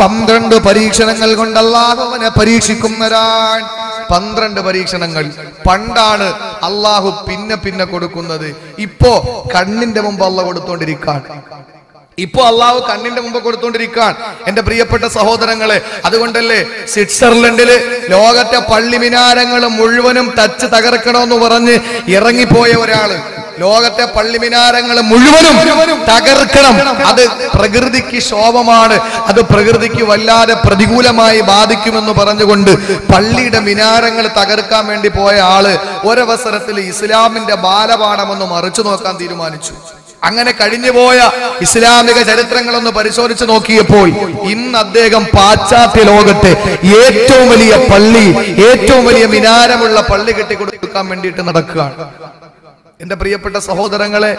പന്ത്രണ്ട് പരീക്ഷണങ്ങൾ കൊണ്ട് അള്ളാഹു അവനെ പരീക്ഷിക്കുന്നവരാണ് പന്ത്രണ്ട് പരീക്ഷണങ്ങൾ. പണ്ടാണ് അള്ളാഹു പിന്നെ പിന്നെ കൊടുക്കുന്നത്. ഇപ്പോ കണ്ണിന്റെ മുമ്പ് അള്ള കൊടുത്തോണ്ടിരിക്കാണ്. ഇപ്പോ അള്ളാഹു കണ്ണിന്റെ മുമ്പ് കൊടുത്തോണ്ടിരിക്കാൻ എന്റെ പ്രിയപ്പെട്ട സഹോദരങ്ങളെ അതുകൊണ്ടല്ലേ സ്വിറ്റ്സർലൻഡിൽ ലോകത്തെ പള്ളി മിനാരങ്ങൾ മുഴുവനും തച്ച് തകർക്കണമെന്ന് പറഞ്ഞ് ഇറങ്ങിപ്പോയ ഒരാൾ. ലോകത്തെ പള്ളി മിനാരങ്ങൾ മുഴുവനും തകർക്കണം. അത് പ്രകൃതിക്ക് ശോഭമാണ്. അത് പ്രകൃതിക്ക് വല്ലാതെ പ്രതികൂലമായി ബാധിക്കുമെന്ന് പറഞ്ഞുകൊണ്ട് പള്ളിയുടെ മിനാരങ്ങൾ തകർക്കാൻ വേണ്ടി പോയ ആൾ ഒരവസരത്തിൽ ഇസ്ലാമിന്റെ ബാലപാഠമൊന്ന് മറിച്ചു നോക്കാൻ തീരുമാനിച്ചു. അങ്ങനെ കഴിഞ്ഞുപോയ ഇസ്ലാമിക ചരിത്രങ്ങളൊന്ന് പരിശോധിച്ച് നോക്കിയപ്പോൾ ഇന്ന് അദ്ദേഹം പാശ്ചാത്യ ലോകത്തെ ഏറ്റവും വലിയ പള്ളി ഏറ്റവും വലിയ മിനാരമുള്ള പള്ളി കെട്ടിക്കൊടുക്കാൻ വേണ്ടിയിട്ട് നടക്കുകയാണ്. എന്റെ പ്രിയപ്പെട്ട സഹോദരങ്ങളെ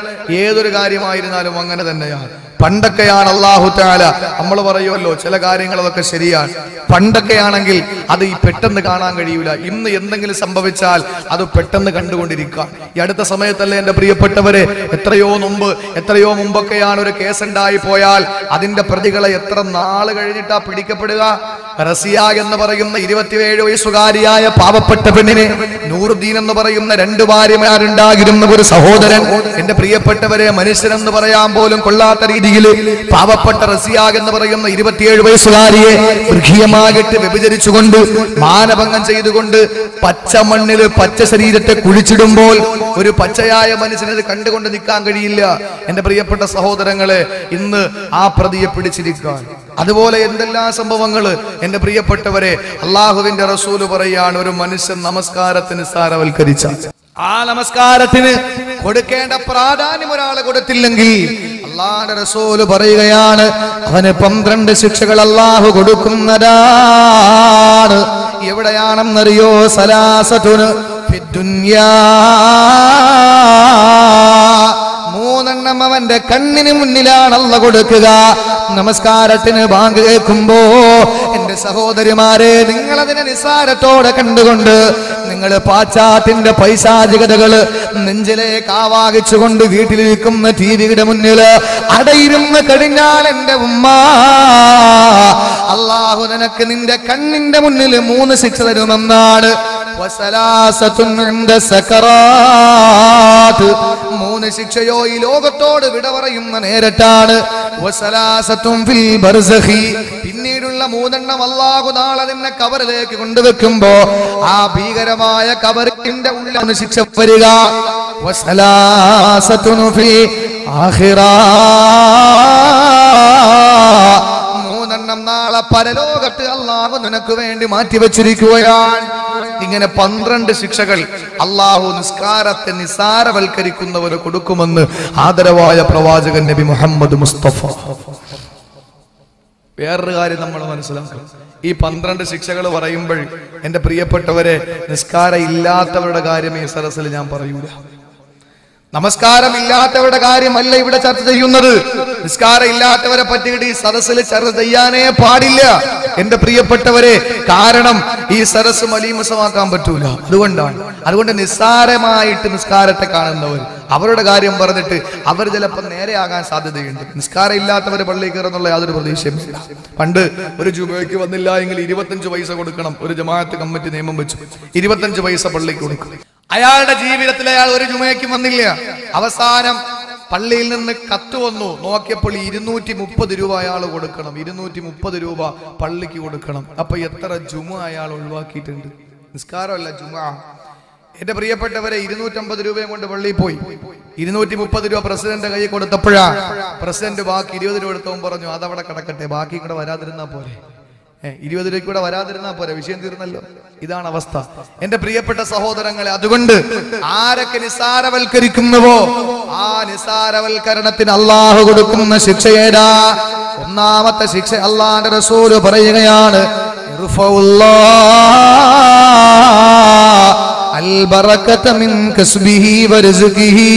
ഏതൊരു കാര്യമായിരുന്നാലും അങ്ങനെ തന്നെയാണ്. പണ്ടൊക്കെയാണ് അള്ളാഹു താല നമ്മൾ പറയുമല്ലോ ചില കാര്യങ്ങൾ അതൊക്കെ ശരിയാണ്. പണ്ടൊക്കെയാണെങ്കിൽ അത് ഈ പെട്ടെന്ന് കാണാൻ കഴിയൂല. ഇന്ന് എന്തെങ്കിലും സംഭവിച്ചാൽ അത് പെട്ടെന്ന് കണ്ടുകൊണ്ടിരിക്കുക ഈ അടുത്ത സമയത്തല്ലേ എന്റെ പ്രിയപ്പെട്ടവരെ എത്രയോ മുമ്പ് എത്രയോ മുമ്പൊക്കെയാണ് ഒരു കേസ് ഉണ്ടായി പോയാൽ അതിന്റെ പ്രതികളെ എത്ര നാൾ കഴിഞ്ഞിട്ടാ പിടിക്കപ്പെടുക? റസിയ എന്ന് പറയുന്ന ഇരുപത്തിയേഴ് വയസ്സുകാരിയായ പാവപ്പെട്ട പെണ്ണിനെ നൂറുദ്ദീൻ എന്ന് പറയുന്ന രണ്ട് ഭാര്യമാരുണ്ടാകിരുന്ന ഒരു സഹോദരൻ. എന്റെ പ്രിയപ്പെട്ടവരെ മനുഷ്യനെന്ന് പറയാൻ പോലും കൊള്ളാത്ത രീതിയിൽ പാവപ്പെട്ട റസിയാഗ് എന്ന് പറയുന്ന ഇരുപത്തിയേഴ് വയസ്സുകാരിയെ ഗൃഹീയമാകിട്ട് വ്യഭിചരിച്ചുകൊണ്ട് മാനഭംഗം ചെയ്തുകൊണ്ട് പച്ച മണ്ണിൽ പച്ച ശരീരത്തെ കുഴിച്ചിടുമ്പോൾ ഒരു പച്ചയായ മനുഷ്യനെ കണ്ടുകൊണ്ട് നിൽക്കാൻ കഴിയില്ല. എന്റെ പ്രിയപ്പെട്ട സഹോദരങ്ങളെ ഇന്ന് ആ പ്രതിയെ പിടിച്ചിരിക്കാൻ അതുപോലെ എന്തെല്ലാം സംഭവങ്ങൾ എന്റെ പ്രിയപ്പെട്ടവരെ അള്ളാഹുവിന്റെ റസൂൽ പറയാണ് ഒരു മനുഷ്യൻ നമസ്കാരത്തിന് സാരവൽക്കരിച്ച. ആ നമസ്കാരത്തിന് കൊടുക്കേണ്ട പ്രാധാന്യം ഒരാളെ കൊടുത്തില്ലെങ്കിൽ അള്ളാഹുന്റെ റസൂൽ പറയുകയാണ് അവന് പന്ത്രണ്ട് ശിക്ഷകൾ അള്ളാഹു കൊടുക്കുന്നതാണ്. എവിടെയാണെന്നറിയോ? ഫിദ്ദുന്യാ. മൂന്നെണ്ണം അവന്റെ കണ്ണിന് മുന്നിലാണ് കൊടുക്കുക. നമസ്കാരത്തിന് ബാങ്ക് കേൾക്കുമ്പോ എന്റെ സഹോദരിമാരെ നിങ്ങൾ അതിനെ നിസ്സാരത്തോടെ കണ്ടുകൊണ്ട് നിങ്ങൾ പാശ്ചാത്യന്റെ പൈശാചികതകൾ നെഞ്ചിലേക്ക് ആവാഹിച്ചുകൊണ്ട് വീട്ടിലിരിക്കുന്ന ടി വിയുടെ മുന്നിൽ അടയിരുന്ന് കഴിഞ്ഞാൽ എന്റെ ഉമ്മ അള്ളാഹു നിനക്ക് നിന്റെ കണ്ണിന്റെ മുന്നിൽ മൂന്ന് ശിക്ഷ തരുമെന്നാണ്. മൂന്ന് ശിക്ഷയോ ഈ ലോകത്തോട് വിട പറയുന്ന വസലാസത്തും ഫിൽ ബർസഖി. പിന്നീടുള്ള മൂന്നെണ്ണം അള്ളാഹു നാളെ നിന്നെ കവറിലേക്ക് കൊണ്ടുവെക്കുമ്പോ ആ ഭീകരമായ കബറിന്റെ ഉള്ളിലാണ് ശിക്ഷ വരിക. മൂന്നെണ്ണം നാളെ പരലോകത്ത് അള്ളാഹു നിനക്ക് വേണ്ടി മാറ്റിവെച്ചിരിക്കുകയാണ് ഇങ്ങനെ പന്ത്രണ്ട് ശിക്ഷകൾ അള്ളാഹു നിസ്കാരത്തെ നിസാരവൽക്കരിക്കുന്നവന് കൊടുക്കുമെന്ന് ആദരവായ പ്രവാചകൻ നബി മുഹമ്മദ് മുസ്തഫ വേറൊരു കാര്യം നമ്മൾ മനസ്സിലാക്കണം. ഈ പന്ത്രണ്ട് ശിക്ഷകൾ പറയുമ്പോൾ എന്റെ പ്രിയപ്പെട്ടവരെ നിസ്കാരം ഇല്ലാത്തവരുടെ കാര്യം ഈ സരസിൽ ഞാൻ പറയൂല. നമസ്കാരം ഇല്ലാത്തവരുടെ കാര്യമല്ല ഇവിടെ ചർച്ച ചെയ്യുന്നത്. നിസ്കാരം ഇല്ലാത്തവരെ പറ്റിയിട്ട് ഈ സദസ്സിൽ ചർച്ച ചെയ്യാനേ പാടില്ല. എന്റെ പ്രിയപ്പെട്ടവരെ കാരണം ഈ സദസ്സ് മലീമസമാക്കാൻ പറ്റൂല. അതുകൊണ്ടാണ്. അതുകൊണ്ട് നിസ്സാരമായിട്ട് നിസ്കാരത്തെ കാണുന്നവർ അവരുടെ കാര്യം പറഞ്ഞിട്ട് അവർ ചിലപ്പോൾ നേരെയാകാൻ സാധ്യതയുണ്ട്. നിസ്കാരം ഇല്ലാത്തവർ പള്ളിയിൽ കയറുന്നുള്ള യാതൊരു പ്രതീക്ഷയും പണ്ട് ഒരു ജുബയ്ക്ക് വന്നില്ല എങ്കിൽ ഇരുപത്തഞ്ച് പൈസ കൊടുക്കണം. ഒരു ജമാഅത്ത് കമ്മിറ്റി നിയമം വെച്ചു. ഇരുപത്തഞ്ച് പൈസ പള്ളിക്ക് കൊടുക്കും. അയാളുടെ ജീവിതത്തിൽ അയാൾ ഒരു ജുമയ്ക്കും വന്നില്ല. അവസാനം പള്ളിയിൽ നിന്ന് കത്ത് വന്നു. നോക്കിയപ്പോൾ ഇരുന്നൂറ്റി മുപ്പത് രൂപ അയാൾ കൊടുക്കണം. ഇരുന്നൂറ്റി മുപ്പത് രൂപ പള്ളിക്ക് കൊടുക്കണം. അപ്പൊ എത്ര ജുമ അയാൾ ഒഴിവാക്കിയിട്ടുണ്ട്? നിസ്കാരമല്ല ജുമ. എന്റെ പ്രിയപ്പെട്ടവരെ ഇരുന്നൂറ്റമ്പത് രൂപയും കൊണ്ട് പള്ളിയിൽ പോയി. ഇരുന്നൂറ്റി മുപ്പത് രൂപ പ്രസിഡന്റ് കൈ കൊടുത്തപ്പോഴാ പ്രസിഡന്റ് ബാക്കി ഇരുപത് രൂപ എടുത്തവൻ പറഞ്ഞു അതവിടെ കിടക്കട്ടെ ബാക്കി കൂടെ വരാതിരുന്നാ പോരെ. ഏ, ഇരുപത് രൂപയ്ക്ക് കൂടെ വരാതിരുന്നാ പോരെ? വിഷയം തീർന്നല്ലോ. ഇതാണ് അവസ്ഥ. എന്റെ പ്രിയപ്പെട്ട സഹോദരങ്ങളെ അതുകൊണ്ട് ആരൊക്കെ നിസാരവൽക്കരിക്കുന്നുവോ ആ നിസാരവൽക്കരണത്തിന് അള്ളാഹു കൊടുക്കുന്ന ശിക്ഷ ഏതാ? ഒന്നാമത്തെ ശിക്ഷ അള്ളാന്റെ റസൂൽ പറയുകയാണ് അൽ ബറകത മിൻ കസ്ബിഹി വരിസ്ഖിഹി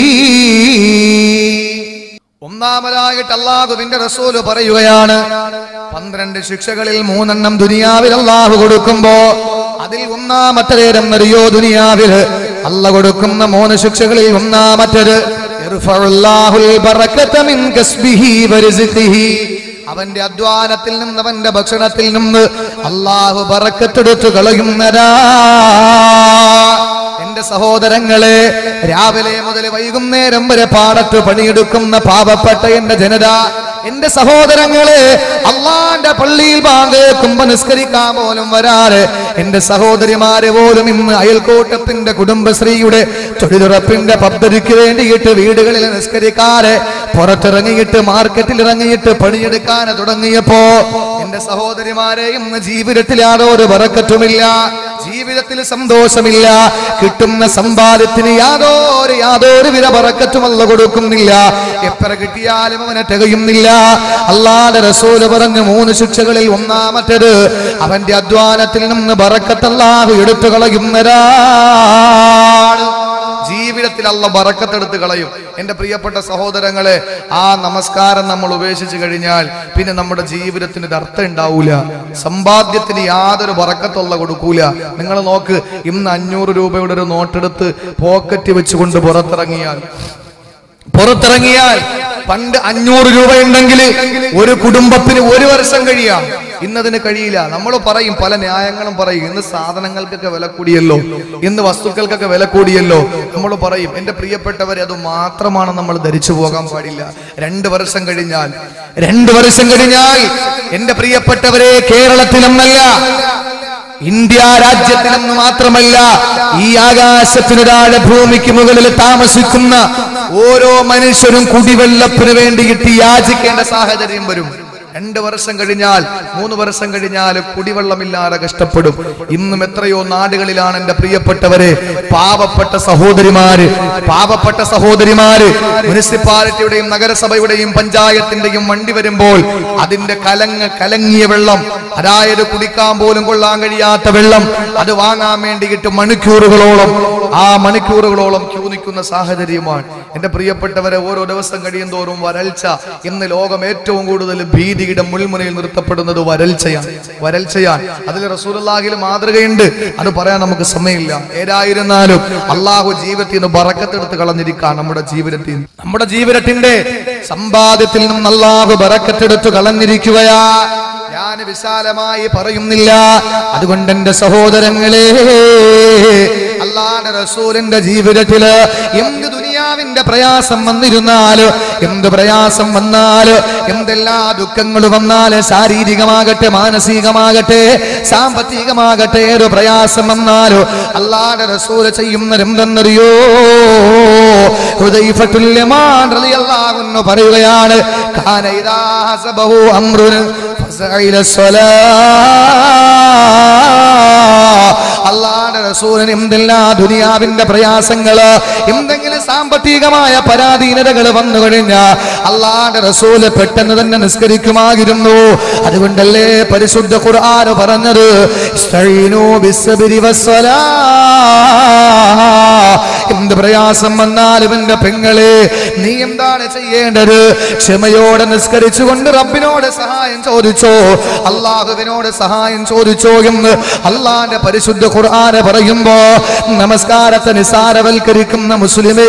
ഒന്നാമതായിട്ട് അള്ളാഹുവിന്റെ റസൂൽ പറയുകയാണ്. പന്ത്രണ്ട് ശിക്ഷകളിൽ മൂന്നെണ്ണം ദുനിയാവിൽ അള്ളാഹു കൊടുക്കുമ്പോ അതിൽ ഒന്നാമത്തേരം നേരമെന്നറിയോ ദുനിയാവിൽ? അല്ല കൊടുക്കുന്ന മൂന്ന് ശിക്ഷകളിൽ വരിസ്ഖിഹി. അവന്റെ അധ്വാനത്തിൽ നിന്ന് അവന്റെ ഭക്ഷണത്തിൽ നിന്ന് അള്ളാഹു പറക്കത്തെടുത്തു കളയുന്നരാ എന്റെ സഹോദരങ്ങളെ രാവിലെ മുതൽ വൈകുന്നേരം വരെ പാടത്ത് പണിയെടുക്കുന്ന പാവപ്പെട്ട എന്റെ ജനത എന്റെ സഹോദരങ്ങളെ അള്ളാന്റെ പള്ളിയിൽ ബാങ്കേക്കുമ്പോ നിസ്കരിക്കാൻ പോലും വരാറ് എന്റെ സഹോദരിമാരെ പോലും ഇന്ന് അയൽക്കൂട്ടത്തിന്റെ കുടുംബശ്രീയുടെ തൊഴിലുറപ്പിന്റെ പദ്ധതിക്ക് വേണ്ടിയിട്ട് വീടുകളിൽ നിസ്കരിക്കാറ് പുറത്തിറങ്ങിയിട്ട് മാർക്കറ്റിൽ ഇറങ്ങിയിട്ട് പണിയെടുക്കാൻ തുടങ്ങിയപ്പോ എന്റെ സഹോദരിമാരെ ഇന്ന് ജീവിതത്തിൽ ഒരു വറക്കറ്റുമില്ല ജീവിതത്തിൽ സന്തോഷമില്ല. കിട്ടുന്ന സമ്പാദ്യത്തിന് യാതൊരു യാതൊരു വില പറക്കറ്റുമല്ല കൊടുക്കുന്നില്ല. എത്ര കിട്ടിയാലും അവനെ തികയുന്നില്ല. അല്ലാതെ റസൂൽ പറഞ്ഞു മൂന്ന് ശിക്ഷകളിൽ ഒന്നാമത്തേത് അവന്റെ അധ്വാനത്തിൽ നിന്ന് പറക്കത്തല്ലാതെ എടുത്തു കളയുന്നതാണ്. ജീവിതത്തിൽ അല്ല ബറക്കത്തെടുത്ത് കളയും. എന്റെ പ്രിയപ്പെട്ട സഹോദരങ്ങളെ ആ നമസ്കാരം നമ്മൾ ഉപേക്ഷിച്ചു കഴിഞ്ഞാൽ പിന്നെ നമ്മുടെ ജീവിതത്തിന് ഇത് അർത്ഥം ഉണ്ടാവൂല. സമ്പാദ്യത്തിന് യാതൊരു വറക്കത്തുള്ള കൊടുക്കൂല. നിങ്ങൾ നോക്ക് ഇന്ന് അഞ്ഞൂറ് രൂപയുടെ ഒരു നോട്ടെടുത്ത് പോക്കറ്റ് വെച്ചുകൊണ്ട് പുറത്തിറങ്ങിയാൽ പുറത്തിറങ്ങിയാൽ പണ്ട് അഞ്ഞൂറ് രൂപ ഉണ്ടെങ്കിൽ ഒരു കുടുംബത്തിന് ഒരു വർഷം കഴിയാം. ഇന്നതിന് കഴിയില്ല. നമ്മൾ പറയും പല ന്യായങ്ങളും പറയും. ഇന്ന് സാധനങ്ങൾക്കൊക്കെ വില കൂടിയല്ലോ. ഇന്ന് വസ്തുക്കൾക്കൊക്കെ വില കൂടിയല്ലോ. നമ്മൾ പറയും എന്റെ പ്രിയപ്പെട്ടവരെ അത് മാത്രമാണ് നമ്മൾ ധരിച്ചു പോകാൻ പാടില്ല. രണ്ട് വർഷം കഴിഞ്ഞാൽ. രണ്ട് വർഷം കഴിഞ്ഞാൽ എന്റെ പ്രിയപ്പെട്ടവരെ കേരളത്തിലെന്നല്ല ഇന്ത്യ രാജ്യത്തിലെന്ന് മാത്രമല്ല ഈ ആകാശത്തിന് താഴെ ഭൂമിക്ക് മുകളിൽ താമസിക്കുന്ന ഓരോ മനുഷ്യരും കുടിവെള്ളത്തിന് വേണ്ടിയിട്ട് യാചിക്കേണ്ട സാഹചര്യം വരും. രണ്ട് വർഷം കഴിഞ്ഞാൽ മൂന്ന് വർഷം കഴിഞ്ഞാൽ കുടിവെള്ളമില്ലാതെ കഷ്ടപ്പെടും. ഇന്നും എത്രയോ നാടുകളിലാണ് എന്റെ പ്രിയപ്പെട്ടവരെ പാവപ്പെട്ട സഹോദരിമാര് പാവപ്പെട്ട സഹോദരിമാര്. മുനിസിപ്പാലിറ്റിയുടെയും നഗരസഭയുടെയും പഞ്ചായത്തിന്റെയും വണ്ടി വരുമ്പോൾ അതിന്റെ കലങ്ങ കലങ്ങിയ വെള്ളം അതായത് കുടിക്കാൻ പോലും കൊള്ളാൻ കഴിയാത്ത വെള്ളം അത് വാങ്ങാൻ വേണ്ടിയിട്ട് മണിക്കൂറുകളോളം ആ മണിക്കൂറുകളോളം ക്യൂ നിൽക്കുന്ന സാഹചര്യമാണ്. എന്റെ പ്രിയപ്പെട്ടവരെ ഓരോ ദിവസം കഴിയും തോറും വരൾച്ച ഇന്ന് ലോകം ഏറ്റവും കൂടുതൽ ഭീതിയുടെ മുൾമുനയിൽ നിർത്തപ്പെടുന്നത് വരൾച്ചയാണ്. വരൾച്ചയാണ്. അതിൽ റസൂലുള്ളാഹിൽ മാതൃകയുണ്ട്. അത് പറയാൻ നമുക്ക് സമയമില്ല. ഏതായിരുന്നാലും അള്ളാഹു ജീവിതത്തിൽ നിന്ന് ബറക്കത്തെടുത്ത് കളഞ്ഞിരിക്കുകയാണ് നമ്മുടെ ജീവിതത്തിൽ. നമ്മുടെ ജീവിതത്തിന്റെ സമ്പാദ്യത്തിൽ നിന്ന് അള്ളാഹു ബറക്കത്തെടുത്ത് കളഞ്ഞിരിക്കുകയാ. ഞാൻ വിശാലമായി പറയുന്നില്ല. അതുകൊണ്ട് എന്റെ സഹോദരങ്ങളെ അള്ളാന്റെ റസൂലിന്റെ ജീവിതത്തിൽ എന്ത് ദുനിയാവിന്റെ പ്രയാസം വന്നിരുന്നാൽ എന്ത് പ്രയാസം വന്നാൽ എന്തെല്ലാ ദുഃഖങ്ങൾ വന്നാൽ ശാരീരികമാകട്ടെ മാനസികമാകട്ടെ സാമ്പത്തികമാകട്ടെ ഏത് പ്രയാസം വന്നാലോ അല്ലാതെ റസൂൽ ചെയ്യുന്നതെന്തെന്നറിയോ രംഗന്നറിയോ അൻഹു പറയുകയാണ് അല്ലാതെ അള്ളാന്റെ റസൂലിന് എന്തെല്ലാം ദുനിയാവിന്റെ പ്രയാസങ്ങൾ എന്തെങ്കിലും സാമ്പത്തികമായ പരാധീനതകൾ വന്നു കഴിഞ്ഞ അള്ളാന്റെ റസൂൽ പെട്ടെന്ന് തന്നെ നിസ്കരിക്കുമായിരുന്നു. അതുകൊണ്ടല്ലേ പരിശുദ്ധ ഖുർആൻ പറഞ്ഞത്. എന്ത് പ്രയാസം വന്നാലും എന്റെ പെങ്ങളെ നീ എന്താണ് ചെയ്യേണ്ടത്? ക്ഷമയോടെ നിസ്കരിച്ചുകൊണ്ട് റബ്ബിനോട് സഹായം ചോദിച്ചോ? അള്ളാഹുവിനോട് സഹായം ചോദിച്ചോ എന്ന് അള്ളാന്റെ പരിശുദ്ധ ഖുർആന് പറയുമ്പോ നമസ്കാരത്തെ നിസാരവൽക്കരിക്കുന്ന മുസ്ലിമേ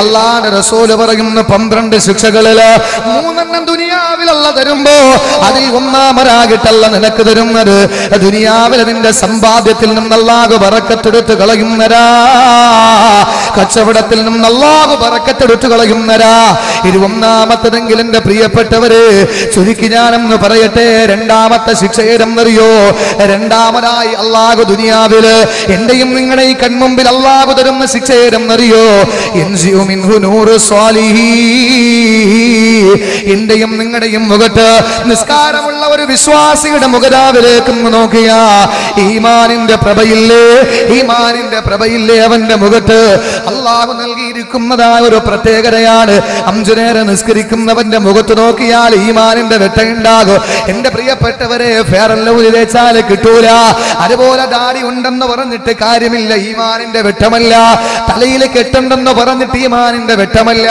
അള്ളാന്റെ റസൂൽ പറയുന്ന പന്ത്രണ്ട് ശിക്ഷകളിൽ മൂന്നെണ്ണം ദുനിയാവിലല്ല തരുമ്പോ അതിൽ ഒന്നാമരാകിട്ടല്ല നിനക്ക് തരുന്നത്. ദുനിയാവിലെ നിന്റെ സമ്പാദ്യത്തിൽ നിന്നല്ലാകു പറക്കത്തെടുത്ത് കളയുന്നരാ. കച്ചവടത്തിൽ നിന്നല്ലാകു പറക്കത്തെടുത്ത് കളയുന്നരാ. ഇത് ഒന്നാമത്തതെങ്കിൽ എന്റെ പ്രിയപ്പെട്ടവര് ചുരുക്കി ഞാനെന്ന് പറയട്ടെ. രണ്ടാമത്തെ ശിക്ഷ ഏതെന്നറിയോ? രണ്ടാമതായി അള്ളാഹു ദുനിയാവിൽ എന്റെയും നിങ്ങളുടെ ഈ കൺമുമ്പിൽ അള്ളാഹു തരുന്ന ശിക്ഷ ഏതെന്നറിയോ? ينزئ منه نور الصالحين എന്റെയും നിങ്ങളുടെയും മുഖത്ത് നിസ്കാരമുള്ള ഒരു വിശ്വാസിയുടെ മുഖരാവിലേക്ക് ഒന്ന് നോക്കിയ ഈമാനിന്റെ പ്രഭയില്ലേ ഈമാനിന്റെ പ്രഭയില്ലേ അവന്റെ മുഖത്ത് അള്ളാഹു നൽകിയിരിക്കുന്നതായ ഒരു പ്രത്യേകതയാണ്. അഞ്ചു നേരം നിസ്കരിക്കുന്നവന്റെ മുഖത്ത് നോക്കിയാൽ ഈമാനിന്റെ വെട്ടയുണ്ടാകും. എന്റെ പ്രിയപ്പെട്ടവരെ തേച്ചാൽ കിട്ടൂല. അതുപോലെ ദാടി ഉണ്ടെന്ന് പറഞ്ഞിട്ട് കാര്യമില്ല ഈമാനിന്റെ വെട്ടമല്ല. തലയിൽ കെട്ടുണ്ടെന്ന് പറഞ്ഞിട്ട് ഈമാനിന്റെ വെട്ടമല്ല.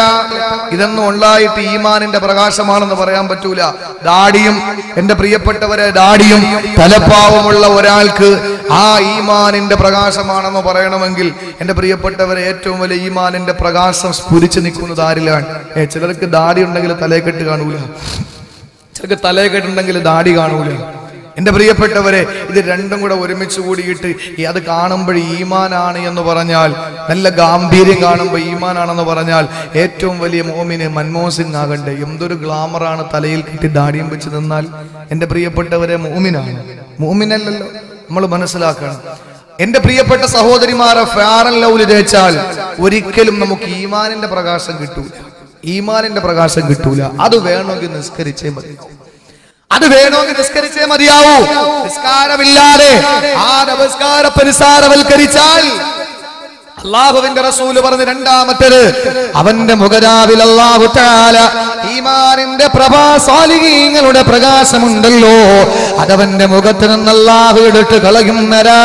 ഇതൊന്നും ഉണ്ടായിട്ട് ഈമാനിന്റെ പ്രകാശമാണെന്ന് പറയാൻ പറ്റൂല. ദാടിയും എന്റെ പ്രിയപ്പെട്ടവരെ ദാടിയും തലപ്പാവുമുള്ള ഒരാൾക്ക് ആ ഈമാനിന്റെ പ്രകാശമാണെന്ന് പറയണമെങ്കിൽ എന്റെ പ്രിയപ്പെട്ടവരെ ഏറ്റവും വലിയ ഈമാനിന്റെ പ്രകാശം സ്ഫുരിച്ചു നിൽക്കുന്നത് ആരിലാണ്? ഏ ചിലർക്ക് ദാടി ഉണ്ടെങ്കിൽ തലയെക്കെട്ട് കാണൂല. ചിലർക്ക് തലയെ കെട്ടുണ്ടെങ്കിൽ ദാടി കാണൂല. എന്റെ പ്രിയപ്പെട്ടവരെ ഇത് രണ്ടും കൂടെ ഒരുമിച്ച് കൂടിയിട്ട് അത് കാണുമ്പോൾ ഈമാനാണ് എന്ന് പറഞ്ഞാൽ നല്ല ഗാംഭീര്യം കാണുമ്പോൾ ഈമാനാണെന്ന് പറഞ്ഞാൽ ഏറ്റവും വലിയ മോമിന് മൻമോഹൻ സിംഗ് ആകണ്ടേ. എന്തൊരു ഗ്ലാമറാണ് തലയിൽ കിട്ടി ദാടിയും വെച്ച് നിന്നാൽ. എന്റെ പ്രിയപ്പെട്ടവരെ മോമിനാണ്. മോമിനല്ലല്ലോ നമ്മൾ മനസ്സിലാക്കണം. എന്റെ പ്രിയപ്പെട്ട സഹോദരിമാരെ ഫാറൻ ലൗൽ തേച്ചാൽ ഒരിക്കലും നമുക്ക് ഈമാനിന്റെ പ്രകാശം കിട്ടൂല. ഈമാനിന്റെ പ്രകാശം കിട്ടൂല. അത് വേണമെങ്കിൽ നിസ്കരിച്ചേ മതി. അത് വേണമെങ്കിൽ നിസ്കരിച്ചേ മതിയാവൂ. നിസ്കാരമില്ലാതെ ആ നമസ്കാര പരിസാരവൽക്കരിച്ചാൽ അള്ളാഹുവിന്റെ റസൂൽ പറഞ്ഞ് രണ്ടാമത്തേത് അവന്റെ മുഖരാവിൽ അള്ളാഹു താല ഈമാനിന്റെ പ്രഭാ സ്വാലിഹീങ്ങളുടെ പ്രകാശമുണ്ടല്ലോ. അതവന്റെ മുഖത്ത് നിന്ന് അള്ളാഹു എടുത്ത് കളയുന്നരാ.